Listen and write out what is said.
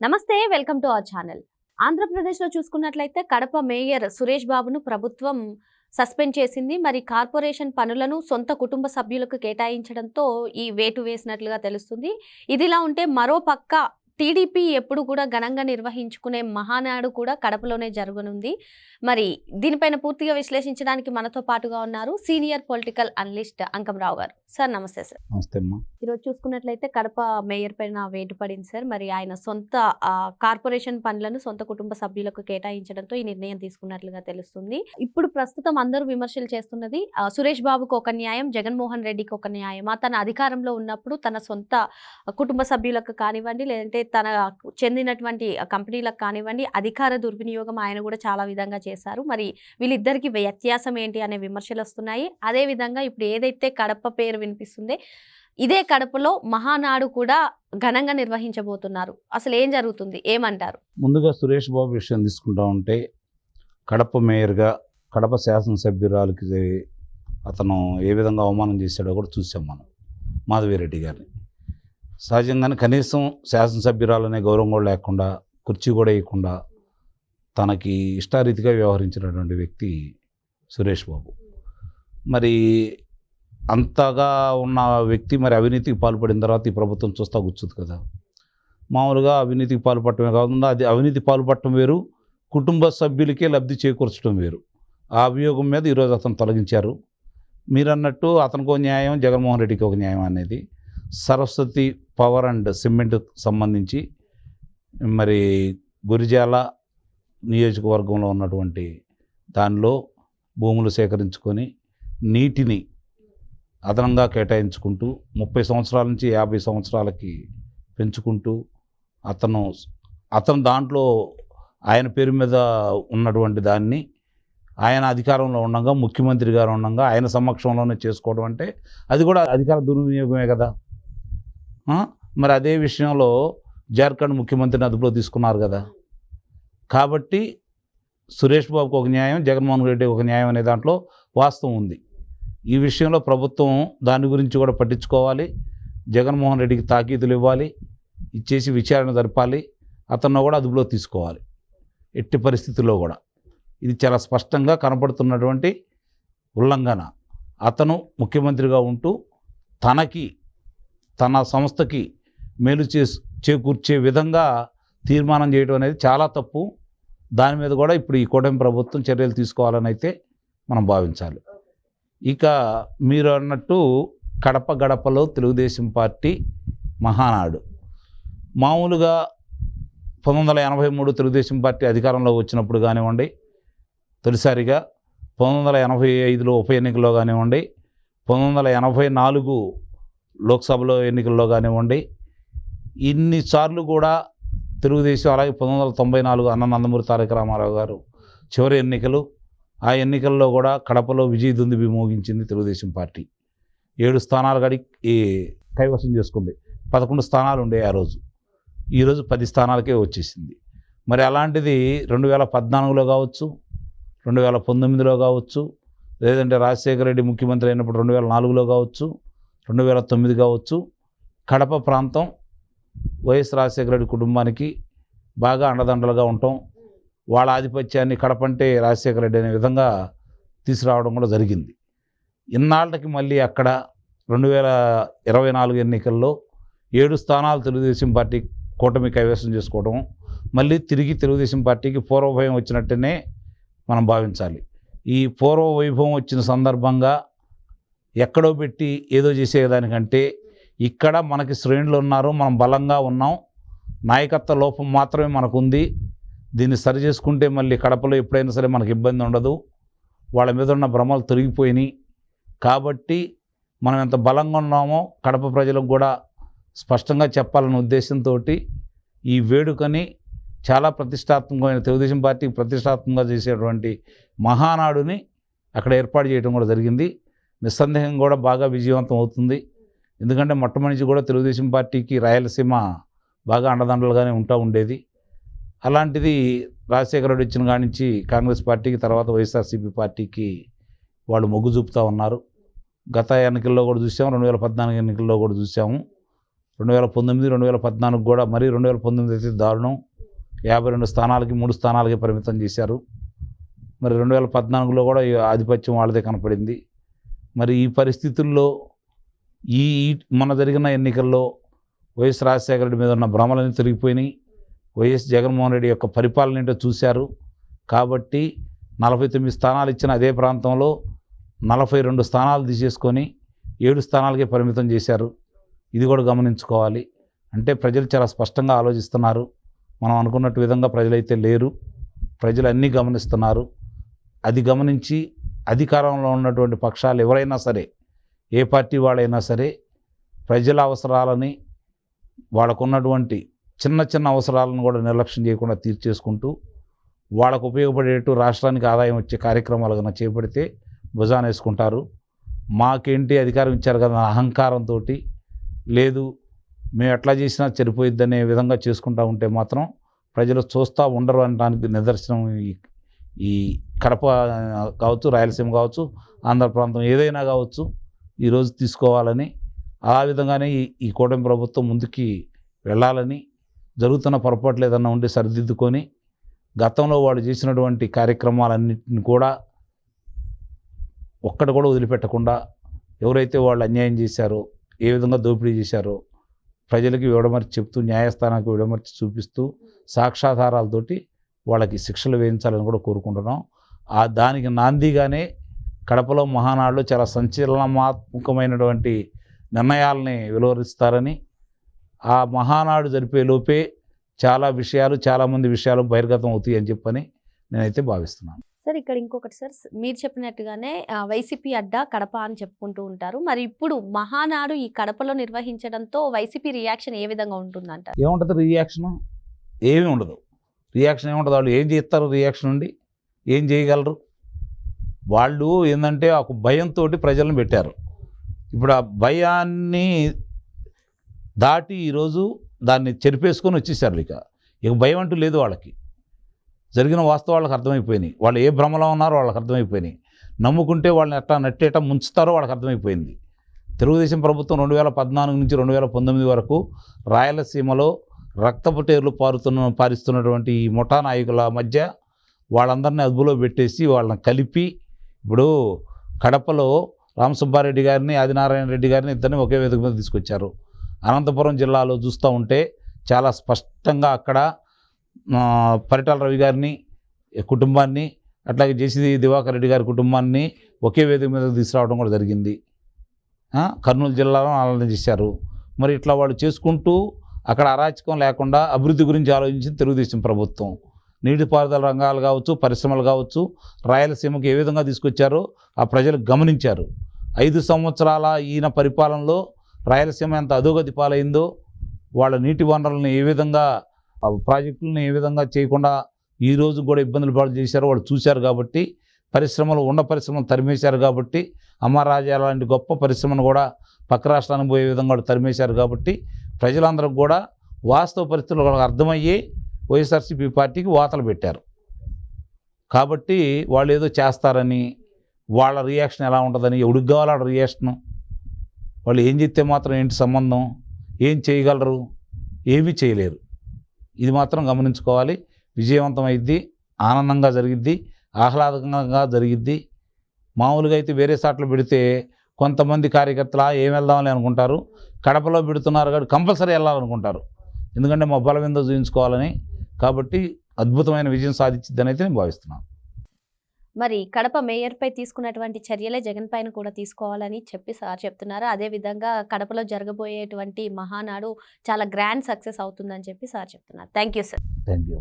నమస్తే welcome to our channel. ఆంధ్రప్రదేశ్లో చూసుకున్నట్లయితే కడప మేయర్ సురేష్ బాబును ప్రభుత్వం సస్పెండ్ చేసింది. మరి కార్పొరేషన్ పనులను సొంత కుటుంబ సభ్యులకు కేటాయించడంతో ఈ వేటు వేసినట్లుగా తెలుస్తుంది. ఇదిలా ఉంటే మరో పక్క టీడీపీ ఎప్పుడు కూడా ఘనంగా నిర్వహించుకునే మహానాడు కూడా కడపలోనే జరగనుంది. మరి దీనిపైన పూర్తిగా విశ్లేషించడానికి మనతో పాటుగా ఉన్నారు సీనియర్ పొలిటికల్ అనలిస్ట్ అంకంరావు గారు. సార్ నమస్తే సార్. నమస్తే అమ్మా. ఈరోజు చూసుకున్నట్లయితే కడప మేయర్ పైన వేటు పడింది సార్. మరి ఆయన సొంత కార్పొరేషన్ పనులను సొంత కుటుంబ సభ్యులకు కేటాయించడంతో ఈ నిర్ణయం తీసుకున్నట్లుగా తెలుస్తుంది. ఇప్పుడు ప్రస్తుతం అందరూ విమర్శలు చేస్తున్నది సురేష్ బాబుకు ఒక న్యాయం జగన్మోహన్ రెడ్డికి ఒక న్యాయం తన అధికారంలో ఉన్నప్పుడు తన సొంత కుటుంబ సభ్యులకు కానివ్వండి లేదంటే తన చెందినటువంటి కంపెనీలకు కానివ్వండి అధికార దుర్వినియోగం ఆయన కూడా చాలా విధంగా చేశారు. మరి వీళ్ళిద్దరికి వ్యత్యాసం ఏంటి అనే విమర్శలు వస్తున్నాయి. అదే విధంగా ఇప్పుడు ఏదైతే కడప పేరు వినిపిస్తుందో ఇదే కడపలో మహానాడు కూడా ఘనంగా నిర్వహించబోతున్నారు. అసలు ఏం జరుగుతుంది? ఏమంటారు? ముందుగా సురేష్ బాబు విషయం తీసుకుంటా ఉంటే కడప మేయర్గా కడప శాసనసభ్యురాలకి అతను ఏ విధంగా అవమానం చేశాడో కూడా చూసాం మనం మాధవిరెడ్డి గారిని. సహజంగానే కనీసం శాసనసభ్యురాలనే గౌరవం కూడా లేకుండా కుర్చీ కూడా వేయకుండా తనకి ఇష్టారీతిగా వ్యవహరించినటువంటి వ్యక్తి సురేష్ బాబు. మరి అంతగా ఉన్న వ్యక్తి మరి అవినీతికి పాల్పడిన తర్వాత ఈ ప్రభుత్వం చూస్తా కూర్చుంది కదా. మామూలుగా అవినీతికి పాల్పడటమే కాకుండా అది అవినీతి పాల్పడటం వేరు కుటుంబ సభ్యులకే లబ్ధి చేకూర్చడం వేరు. ఆ అభియోగం మీద ఈరోజు అతను తొలగించారు. మీరు అన్నట్టు అతనికి ఒక న్యాయం జగన్మోహన్ రెడ్డికి ఒక న్యాయం అనేది సరస్వతి పవర్ అండ్ సిమెంట్ సంబంధించి మరి గురిజాల నియోజకవర్గంలో ఉన్నటువంటి దానిలో భూములు సేకరించుకొని నీటిని అదనంగా కేటాయించుకుంటూ ముప్పై సంవత్సరాల నుంచి యాభై సంవత్సరాలకి పెంచుకుంటూ అతను అతను దాంట్లో ఆయన పేరు మీద ఉన్నటువంటి దాన్ని ఆయన అధికారంలో ఉండగా ముఖ్యమంత్రి గారు ఉండగా ఆయన సమక్షంలోనే చేసుకోవడం అంటే అది కూడా అధికార దుర్వినియోగమే కదా. మరి అదే విషయంలో జార్ఖండ్ ముఖ్యమంత్రిని అదుపులో తీసుకున్నారు కదా. కాబట్టి సురేష్ బాబుకు ఒక న్యాయం జగన్మోహన్ రెడ్డి ఒక న్యాయం అనే దాంట్లో వాస్తవం ఉంది. ఈ విషయంలో ప్రభుత్వం దాని గురించి కూడా పట్టించుకోవాలి. జగన్మోహన్ రెడ్డికి తాకీదులు ఇవ్వాలి. ఇచ్చేసి విచారణ జరపాలి. అతను కూడా అదుపులో తీసుకోవాలి. ఎట్టి పరిస్థితుల్లో కూడా. ఇది చాలా స్పష్టంగా కనపడుతున్నటువంటి ఉల్లంఘన. అతను ముఖ్యమంత్రిగా ఉంటూ తనకి తన సంస్థకి మేలు చే చేకూర్చే విధంగా తీర్మానం చేయడం అనేది చాలా తప్పు. దాని మీద కూడా ఇప్పుడు ఈ కూటమి ప్రభుత్వం చర్యలు తీసుకోవాలని అయితే మనం భావించాలి. ఇక మీరు అన్నట్టు కడప గడపలో తెలుగుదేశం పార్టీ మహానాడు. మామూలుగా పంతొమ్మిది వందల ఎనభై మూడు తెలుగుదేశం పార్టీ అధికారంలో వచ్చినప్పుడు కానివ్వండి తొలిసారిగా పంతొమ్మిది వందల ఎనభై ఐదులో ఉప ఎన్నికలో కానివ్వండి పంతొమ్మిది వందల ఎనభై నాలుగు లోక్సభలో ఎన్నికల్లో కానివ్వండి ఇన్నిసార్లు కూడా తెలుగుదేశం అలాగే పంతొమ్మిది వందల తొంభై నాలుగు అన్న నందమూరి తారక రామారావు గారు చివరి ఎన్నికలు ఆ ఎన్నికల్లో కూడా కడపలో విజయ దుందుబి మోగించింది తెలుగుదేశం పార్టీ. ఏడు స్థానాలు గడి ఈ కైవసం చేసుకుంది. పదకొండు స్థానాలు ఉండే ఆ రోజు. ఈరోజు పది స్థానాలకే వచ్చేసింది. మరి అలాంటిది రెండు వేల పద్నాలుగులో కావచ్చు రెండు వేల పంతొమ్మిదిలో కావచ్చు లేదంటే రాజశేఖర రెడ్డి ముఖ్యమంత్రి అయినప్పుడు రెండు వేల నాలుగులో కావచ్చు రెండు వేల తొమ్మిది కావచ్చు. కడప ప్రాంతం వైఎస్ రాజశేఖర రెడ్డి కుటుంబానికి బాగా అండదండలుగా ఉండటం వాళ్ళ ఆధిపత్యాన్ని కడప అంటే రాజశేఖర రెడ్డి అనే విధంగా తీసుకురావడం కూడా జరిగింది. ఇన్నాళ్ళకి మళ్ళీ అక్కడ రెండు వేల ఇరవై నాలుగు ఎన్నికల్లో ఏడు స్థానాలు తెలుగుదేశం పార్టీ కూటమి కైవసం చేసుకోవడం మళ్ళీ తిరిగి తెలుగుదేశం పార్టీకి పూర్వభయం వచ్చినట్టునే మనం భావించాలి. ఈ పూర్వ వైభవం వచ్చిన సందర్భంగా ఎక్కడో పెట్టి ఏదో చేసేదానికంటే ఇక్కడ మనకి శ్రేణులు ఉన్నారు మనం బలంగా ఉన్నాం. నాయకత్వ లోపం మాత్రమే మనకుంది. దీన్ని సరి చేసుకుంటే మళ్ళీ కడపలో ఎప్పుడైనా సరే మనకి ఇబ్బంది ఉండదు. వాళ్ళ మీద ఉన్న భ్రమలు తొలగిపోయినాయి. కాబట్టి మనం ఎంత బలంగా ఉన్నామో కడప ప్రజలకు కూడా స్పష్టంగా చెప్పాలనే ఉద్దేశంతో ఈ వేడుకని చాలా ప్రతిష్టాత్మకమైన తెలుగుదేశం పార్టీకి ప్రతిష్టాత్మకంగా చేసేటువంటి మహానాడుని అక్కడ ఏర్పాటు చేయడం కూడా జరిగింది. నిస్సందేహం కూడా బాగా విజయవంతం అవుతుంది. ఎందుకంటే మొట్టమొదటి కూడా తెలుగుదేశం పార్టీకి రాయలసీమ బాగా అండదండలుగానే ఉంటా ఉండేది. అలాంటిది రాజశేఖర రెడ్డి వచ్చిన కానించి నుంచి కాంగ్రెస్ పార్టీకి తర్వాత వైఎస్ఆర్సీపీ పార్టీకి వాళ్ళు మొగ్గు చూపుతూ ఉన్నారు. గత ఎన్నికల్లో కూడా చూసాము రెండు వేల పద్నాలుగు ఎన్నికల్లో కూడా చూసాము. రెండు వేల పంతొమ్మిది రెండు వేల పద్నాలుగు కూడా మరీ రెండు వేల పంతొమ్మిది అయితే దారుణం. యాభై రెండు స్థానాలకి మూడు స్థానాలకి పరిమితం చేశారు. మరి రెండు వేల పద్నాలుగులో కూడా ఈ ఆధిపత్యం వాళ్ళదే కనపడింది. మరి ఈ పరిస్థితుల్లో ఈ మన జరిగిన ఎన్నికల్లో వైఎస్ రాజశేఖర రెడ్డి మీద ఉన్న భ్రమలన్నీ తిరిగిపోయినాయి వైఎస్ జగన్మోహన్ రెడ్డి యొక్క పరిపాలన ఏంటో చూశారు. కాబట్టి నలభై తొమ్మిది స్థానాలు ఇచ్చిన అదే ప్రాంతంలో నలభై రెండు స్థానాలు తీసేసుకొని ఏడు స్థానాలకే పరిమితం చేశారు. ఇది కూడా గమనించుకోవాలి. అంటే ప్రజలు చాలా స్పష్టంగా ఆలోచిస్తున్నారు. మనం అనుకున్నట్టు విధంగా ప్రజలైతే లేరు. ప్రజలు అన్నీ గమనిస్తున్నారు. అది గమనించి అధికారంలో ఉన్నటువంటి పక్షాలు ఎవరైనా సరే ఏ పార్టీ వాళ్ళైనా సరే ప్రజల అవసరాలని వాళ్ళకున్నటువంటి చిన్న చిన్న అవసరాలను కూడా నిర్లక్ష్యం చేయకుండా తీర్చేసుకుంటూ వాళ్ళకు ఉపయోగపడేట్టు రాష్ట్రానికి ఆదాయం వచ్చే కార్యక్రమాలు కన్నా చేపడితే భుజాన వేసుకుంటారు. మాకేంటి అధికారం ఇచ్చారు కదా అహంకారంతో లేదు మేము ఎట్లా చేసినా సరిపోయిద్దనే విధంగా చేసుకుంటూ ఉంటే మాత్రం ప్రజలు చూస్తూ ఉండరు అనడానికి నిదర్శనం ఈ ఈ కడప కావచ్చు రాయలసీమ కావచ్చు ఆంధ్ర ప్రాంతం ఏదైనా కావచ్చు ఈరోజు తీసుకోవాలని ఆ విధంగానే ఈ ఈ కూటమి ప్రభుత్వం ముందుకి వెళ్ళాలని జరుగుతున్న పొరపాట్లు ఏదన్నా ఉంటే సరిదిద్దుకొని గతంలో వాళ్ళు చేసినటువంటి కార్యక్రమాలన్నింటిని కూడా ఒక్కటి కూడా వదిలిపెట్టకుండా ఎవరైతే వాళ్ళు అన్యాయం చేశారో ఏ విధంగా దోపిడీ చేశారో ప్రజలకి విడమర్చి చెప్తూ న్యాయస్థానానికి విడమర్చి చూపిస్తూ సాక్షాధారాలతోటి వాళ్ళకి శిక్షలు వేయించాలని కూడా కోరుకుంటున్నాం. ఆ దానికి నాందిగానే కడపలో మహానాడులో చాలా సంచలనాత్మకమైనటువంటి నిర్ణయాలని వెలువరిస్తారని ఆ మహానాడు జరిపే లోపే చాలా విషయాలు చాలామంది విషయాలు బహిర్గతం అవుతాయి అని చెప్పని నేనైతే భావిస్తున్నాను. సార్ ఇక్కడ ఇంకొకటి సార్ మీరు చెప్పినట్టుగానే వైసీపీ అడ్డా కడప అని చెప్పుకుంటూ ఉంటారు. మరి ఇప్పుడు మహానాడు ఈ కడపలో నిర్వహించడంతో వైసీపీ రియాక్షన్ ఏ విధంగా ఉంటుందంటారు? ఏముంటుంది రియాక్షన్? ఏమీ ఉండదు. రియాక్షన్ ఏముంటుంది? వాళ్ళు ఏం చేస్తారు రియాక్షన్ ఉండి? ఏం చేయగలరు? వాళ్ళు ఏంటంటే ఒక భయంతో ప్రజలను పెట్టారు. ఇప్పుడు ఆ భయాన్ని దాటి ఈరోజు దాన్ని చెరిపేసుకొని వచ్చేసారు ఇక. ఇక భయం అంటూ లేదు వాళ్ళకి. జరిగిన వాస్తవాళ్ళకి అర్థమైపోయినాయి. వాళ్ళు ఏ భ్రమలో ఉన్నారో వాళ్ళకి అర్థమైపోయినాయి. నమ్ముకుంటే వాళ్ళని ఎట్లా నట్టేట ముంచుతారో వాళ్ళకి అర్థమైపోయింది. తెలుగుదేశం ప్రభుత్వం రెండు వేల పద్నాలుగు నుంచి రెండు వేల పంతొమ్మిది వరకు రాయలసీమలో రక్తపు టేర్లు పారుతున్న పారిస్తున్నటువంటి ఈ ముఠా నాయకుల మధ్య వాళ్ళందరినీ అదుపులో పెట్టేసి వాళ్ళని కలిపి ఇప్పుడు కడపలో రామసుబ్బారెడ్డి గారిని ఆదినారాయణ రెడ్డి గారిని ఇద్దరిని ఒకే వేదిక మీద తీసుకొచ్చారు. అనంతపురం జిల్లాలో చూస్తూ ఉంటే చాలా స్పష్టంగా అక్కడ పరిటాల రవి గారిని కుటుంబాన్ని అట్లాగే జేసీ దివాకర్ రెడ్డి గారి కుటుంబాన్ని ఒకే వేదిక మీద తీసుకురావడం కూడా జరిగింది. కర్నూలు జిల్లాలో ఆలోచన చేశారు. మరి ఇట్లా వాళ్ళు చేసుకుంటూ అక్కడ అరాచకం లేకుండా అభివృద్ధి గురించి ఆలోచించింది తెలుగుదేశం ప్రభుత్వం. నీటిపారుదల రంగాలు కావచ్చు పరిశ్రమలు కావచ్చు రాయలసీమకు ఏ విధంగా తీసుకొచ్చారో ఆ ప్రజలు గమనించారు. ఐదు సంవత్సరాల ఈయన పరిపాలనలో రాయలసీమ ఎంత అధోగతి పాలైందో వాళ్ళ నీటి వనరులను ఏ విధంగా ఆ ప్రాజెక్టులను ఏ విధంగా చేయకుండా ఈ రోజు కూడా ఇబ్బందులు పాలు చేశారో వాళ్ళు చూశారు కాబట్టి పరిశ్రమలు ఉన్న పరిశ్రమలు తరిమేశారు కాబట్టి అమరాజా లాంటి గొప్ప పరిశ్రమను కూడా పక్క రాష్ట్రానికి పోయే విధంగా వాళ్ళు తరిమేశారు కాబట్టి ప్రజలందరూ కూడా వాస్తవ పరిస్థితులు వాళ్ళకి అర్థమయ్యి వైఎస్ఆర్సీపీ పార్టీకి వాతలు పెట్టారు. కాబట్టి వాళ్ళు ఏదో చేస్తారని వాళ్ళ రియాక్షన్ ఎలా ఉంటుందని ఎవడికి కావాలి వాళ్ళ రియాక్షన్? వాళ్ళు ఏం చెప్తే మాత్రం ఏంటి సంబంధం? ఏం చేయగలరు? ఏమీ చేయలేరు. ఇది మాత్రం గమనించుకోవాలి. విజయవంతమైద్ది ఆనందంగా జరిగిద్ది ఆహ్లాదకంగా జరిగిద్ది. మామూలుగా అయితే వేరే సాట్లు పెడితే కొంతమంది కార్యకర్తలు "ఆ, ఏం వెళ్దామని అనుకుంటారు. కడపలో పెడుతున్నారు కాబట్టి కంపల్సరీ వెళ్ళాలనుకుంటారు. ఎందుకంటే మా బలం చూపించుకోవాలని కాబట్టి అద్భుతమైన విజయం సాధించిద్దని అయితే నేను భావిస్తున్నాను. మరి కడప మేయర్ పై తీసుకున్నటువంటి చర్యలే జగన్ పైన కూడా తీసుకోవాలని చెప్పి సార్ చెప్తున్నారు. అదే విధంగా కడపలో జరగబోయేటువంటి మహానాడు చాలా గ్రాండ్ సక్సెస్ అవుతుందని చెప్పి సార్ చెప్తున్నారు. Thank you sir. Thank you